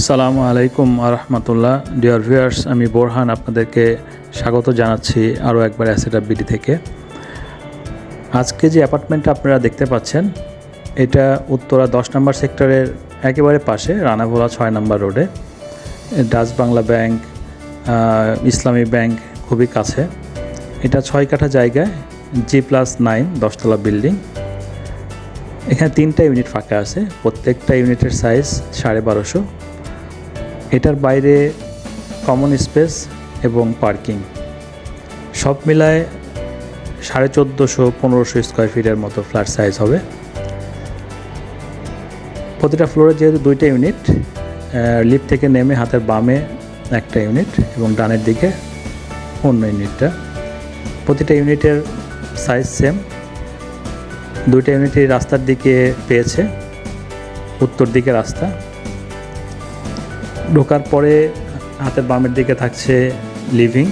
আসসালামু আলাইকুম আরহামতুল্লাহ। Dear viewers আমি বোরহান আপনাদেরকে স্বাগত জানাচ্ছি আরও একবার অ্যাসেট বিডি থেকে। আজকে যে অ্যাপার্টমেন্টটা আপনারা দেখতে পাচ্ছেন, এটা উত্তরা দশ নম্বর সেক্টরের একেবারে পাশে রানাভোলা ছয় নম্বর রোডে Dutch Bangla bank Islami bank খুবই কাছে। এটা ছয় কাঠা জায়গায় জি প্লাস নাইন দশতলা বিল্ডিং। এখানে তিনটা ইউনিট ফাঁকা আছে, প্রত্যেকটা ইউনিটের সাইজ সাড়ে বারোশো। এটার বাইরে কমন স্পেস এবং পার্কিং সব মিলায় সাড়ে চোদ্দোশো, পনেরোশো স্কোয়ার ফিটের মতো ফ্ল্যাট সাইজ হবে। প্রতিটা ফ্লোরে যেহেতু দুইটা ইউনিট লিফট থেকে নেমে হাতের বামে একটা ইউনিট এবং ডানের দিকে অন্য ইউনিটটা প্রতিটা ইউনিটের সাইজ সেম দুইটা ইউনিটই রাস্তার দিকে পেয়েছে, উত্তর দিকে রাস্তা। ঢোকার পরে হাতের বামের দিকে থাকছে লিভিং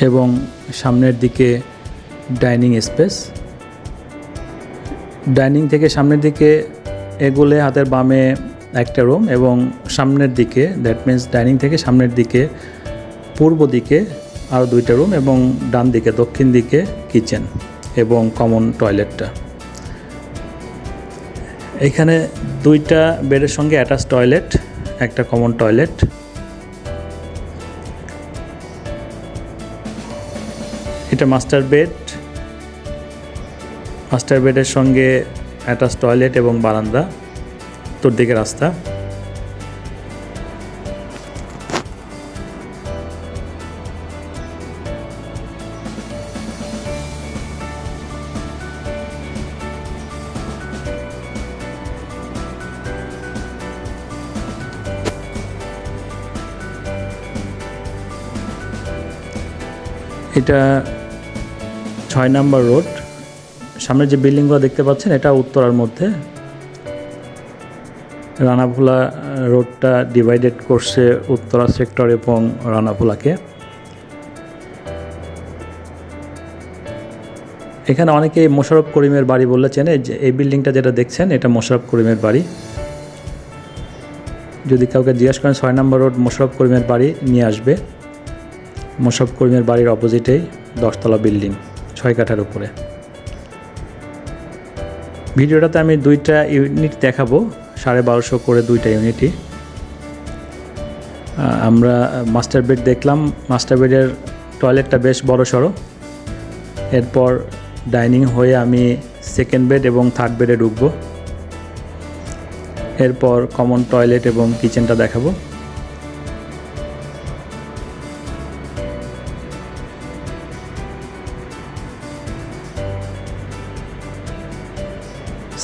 এবং সামনের দিকে ডাইনিং স্পেস। ডাইনিং থেকে সামনের দিকে এগুলে হাতের বামে একটা রুম এবং সামনের দিকে দ্যাট মিন্স ডাইনিং থেকে সামনের দিকে, পূর্ব দিকে আরও দুইটা রুম এবং ডান দিকে, দক্ষিণ দিকে কিচেন এবং কমন টয়লেটটা। এখানে দুইটা বেডের সঙ্গে অ্যাটাচ টয়লেট একটা কমন টয়লেট এটা মাস্টার বেড মাস্টার বেডের সঙ্গে অ্যাটাচ টয়লেট এবং বারান্দা। তোর দিকে রাস্তা। এটা ছয় নাম্বার রোড। সামনে যে বিল্ডিংগুলো দেখতে পাচ্ছেন, এটা উত্তরার মধ্যে। রানাভোলা রোডটা ডিভাইডেড করছে উত্তরা সেক্টর এবং রানাভোলাকে। এখানে অনেকেই মোশারফ করিমের বাড়ি বললে চেনে যে এই বিল্ডিংটা যেটা দেখছেন, এটা মোশারফ করিমের বাড়ি। যদি কাউকে জিজ্ঞেস করেন, ছয় নম্বর রোড মোশারফ করিমের বাড়ি নিয়ে আসবে। মোশারফ করিমের বাড়ির অপোজিটেই দশতলা বিল্ডিং, ছয় কাঠার উপরে। ভিডিওটাতে আমি দুইটা ইউনিট দেখাবো, সাড়ে বারোশো করে দুইটা ইউনিটই। আমরা মাস্টার বেড দেখলাম, মাস্টার বেডের টয়লেটটা বেশ বড় সড়ো এরপর ডাইনিং হয়ে আমি সেকেন্ড বেড এবং থার্ড বেডে ঢুকবো। এরপর কমন টয়লেট এবং কিচেনটা দেখাবো।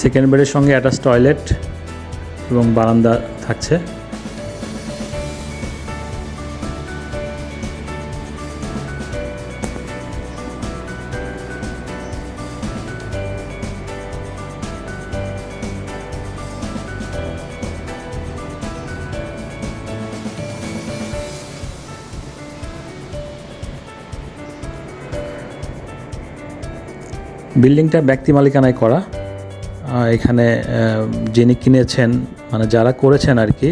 সেকেন্ড বেডের সঙ্গে অ্যাটাচ টয়লেট এবং বারান্দা থাকছে। বিল্ডিংটা ব্যক্তি মালিকানায় করা। এখানে যিনি কিনেছেন মানে যারা করেছেন আর কি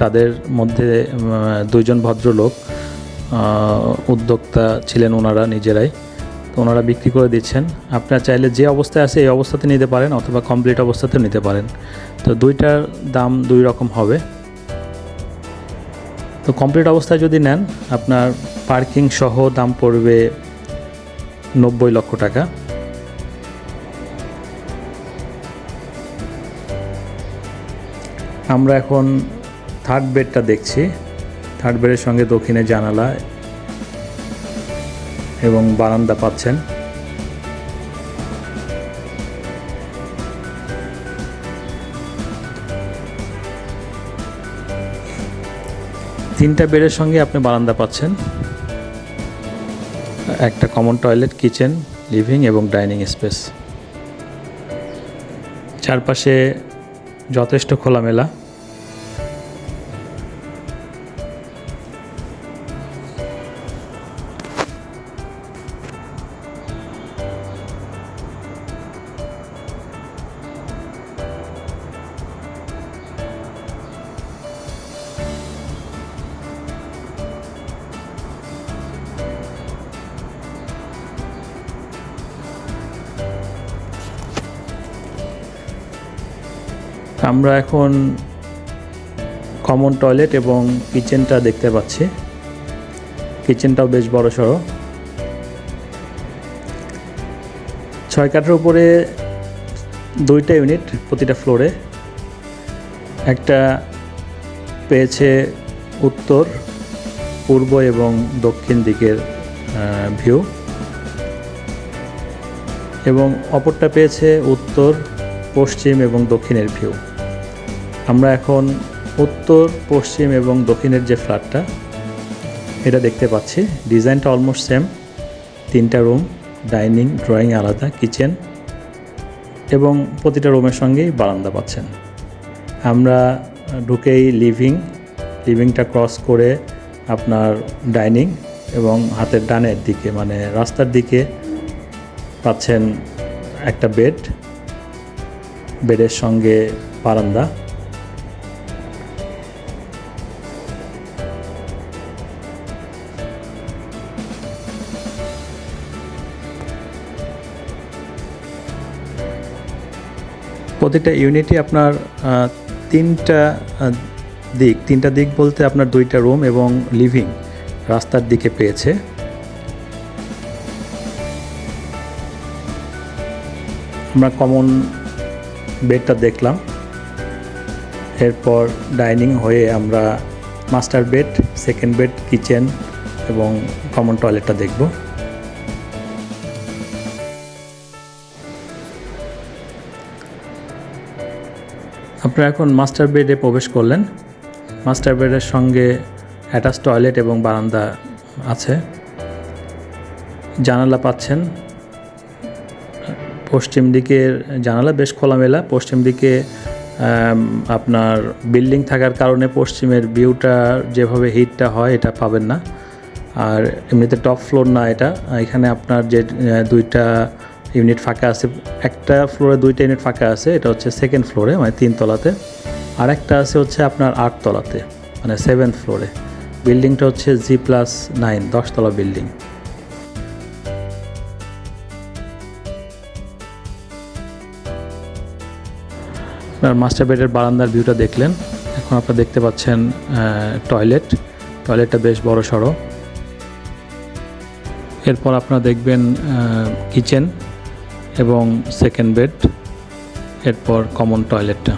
তাদের মধ্যে দুইজন ভদ্রলোক উদ্যোক্তা ছিলেন ওনারা নিজেরাই। তো ওনারা বিক্রি করে দিচ্ছেন। আপনারা চাইলে যে অবস্থায় আছে, এই অবস্থাতে নিতে পারেন অথবা কমপ্লিট অবস্থাতেও নিতে পারেন। তো দুইটার দাম দুই রকম হবে। তো কমপ্লিট অবস্থায় যদি নেন, আপনার পার্কিং সহ দাম পড়বে নব্বই লক্ষ টাকা। আমরা এখন থার্ড বেডটা দেখছি। থার্ড বেডের সঙ্গে দক্ষিণে জানালা এবং বারান্দা পাচ্ছেন। তিনটা বেডের সঙ্গে আপনি বারান্দা পাচ্ছেন। একটা কমন টয়লেট কিচেন লিভিং এবং ডাইনিং স্পেস চারপাশে যথেষ্ট খোলামেলা। আমরা এখন কমন টয়লেট এবং কিচেনটা দেখতে পাচ্ছি। কিচেনটাও বেশ বড় সড়ো। ছয় কাঠের উপরে দুইটা ইউনিট প্রতিটা ফ্লোরে একটা পেয়েছে উত্তর, পূর্ব এবং দক্ষিণ দিকের ভিউ এবং অপরটা পেয়েছে উত্তর, পশ্চিম এবং দক্ষিণের ভিউ আমরা এখন উত্তর, পশ্চিম এবং দক্ষিণের যে ফ্ল্যাটটা, এটা দেখতে পাচ্ছি। ডিজাইনটা অলমোস্ট সেম তিনটা রুম ডাইনিং ড্রয়িং আলাদা কিচেন এবং প্রতিটা রুমের সঙ্গেই বারান্দা পাচ্ছেন। আমরা ঢুকেই লিভিং লিভিংটা ক্রস করে আপনার ডাইনিং এবং হাতের ডানের দিকে মানে রাস্তার দিকে পাচ্ছেন একটা বেড বেডের সঙ্গে বারান্দা। প্রতিটা ইউনিটই আপনার তিনটা দিক তিনটা দিক বলতে আপনার দুইটা রুম এবং লিভিং রাস্তার দিকে পেয়েছে। আমরা কমন বেডটা দেখলাম। এরপর ডাইনিং হয়ে আমরা master bed second bed kitchen এবং কমন টয়লেটটা দেখব। আপনারা এখন মাস্টার বেডে প্রবেশ করলেন। মাস্টার বেডের সঙ্গে অ্যাটাচ টয়লেট এবং বারান্দা আছে। জানালা পাচ্ছেন। পশ্চিম দিকের জানালা বেশ খোলামেলা। পশ্চিম দিকে আপনার বিল্ডিং থাকার কারণে পশ্চিমের ভিউটা যেভাবে হিটটা হয়, এটা পাবেন না। আর এমনিতে টপ ফ্লোর না এটা। এখানে আপনার যে দুইটা ইউনিট ফাঁকা আছে, একটা ফ্লোরে দুইটা ইউনিট ফাঁকা আছে, এটা হচ্ছে সেকেন্ড ফ্লোরে মানে তিনতলাতে আর একটা আছে হচ্ছে আপনার আটতলাতে মানে সেভেন্থ ফ্লোরে বিল্ডিংটা হচ্ছে জি প্লাস নাইন দশতলা বিল্ডিং। আপনার মাস্টার বেডের বারান্দার ভিউটা দেখলেন। এখন আপনারা দেখতে পাচ্ছেন টয়লেট টয়লেটটা বেশ বড় সড়ো। এরপর আপনারা দেখবেন কিচেন এবং সেকেন্ড বেড এরপর কমন টয়লেটটা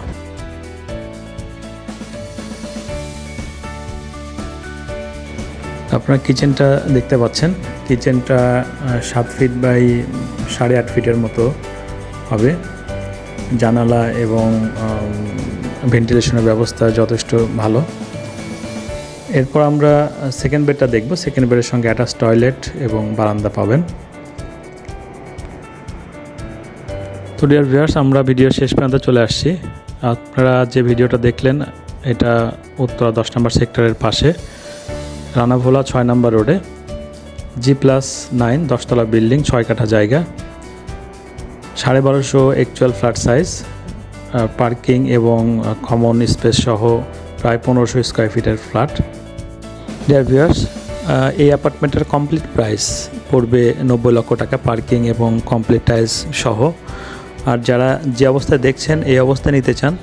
আপনার কিচেনটা দেখতে পাচ্ছেন। কিচেনটা সাত ফিট বাই সাড়ে আট ফিটের মতো হবে। জানালা এবং ভেন্টিলেশনের ব্যবস্থা যথেষ্ট ভালো। এরপর আমরা সেকেন্ড বেডটা দেখব। সেকেন্ড বেডের সঙ্গে অ্যাটাচ টয়লেট এবং বারান্দা পাবেন। তো ডিয়ার ভিউয়ার্স আমরা ভিডিও শেষ পর্যন্ত চলে আসছি। আপনারা যে ভিডিওটা দেখলেন, এটা উত্তরা দশ নম্বর সেক্টরের পাশে, রানাভোলা ছয় নম্বর রোডে জি প্লাস নাইন দশতলা বিল্ডিং ছয় কাঠা জায়গা, সাড়ে বারোশো একচুয়াল ফ্ল্যাট সাইজ পার্কিং এবং কমন স্পেস সহ প্রায় পনেরোশো স্কোয়ার ফিটের ফ্ল্যাট ডিয়ার ভিউয়ার্স এই অ্যাপার্টমেন্টের কমপ্লিট প্রাইস পড়বে নব্বই লক্ষ টাকা পার্কিং এবং কমপ্লিট টাইলস সহ। আর যারা যে অবস্থায় দেখছেন, এই অবস্থায় নিতে চান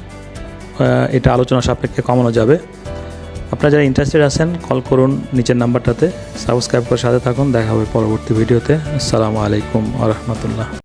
এটা আলোচনা সাপেক্ষে কমানো যাবে। আপনারা যারা ইন্টারেস্টেড আছেন কল করুন নিচের নাম্বারটাতে সাবস্ক্রাইব করে সাথে থাকুন। দেখা হবে পরবর্তী ভিডিওতে আসসালামু আলাইকুম আ রহমতুল্লাহ।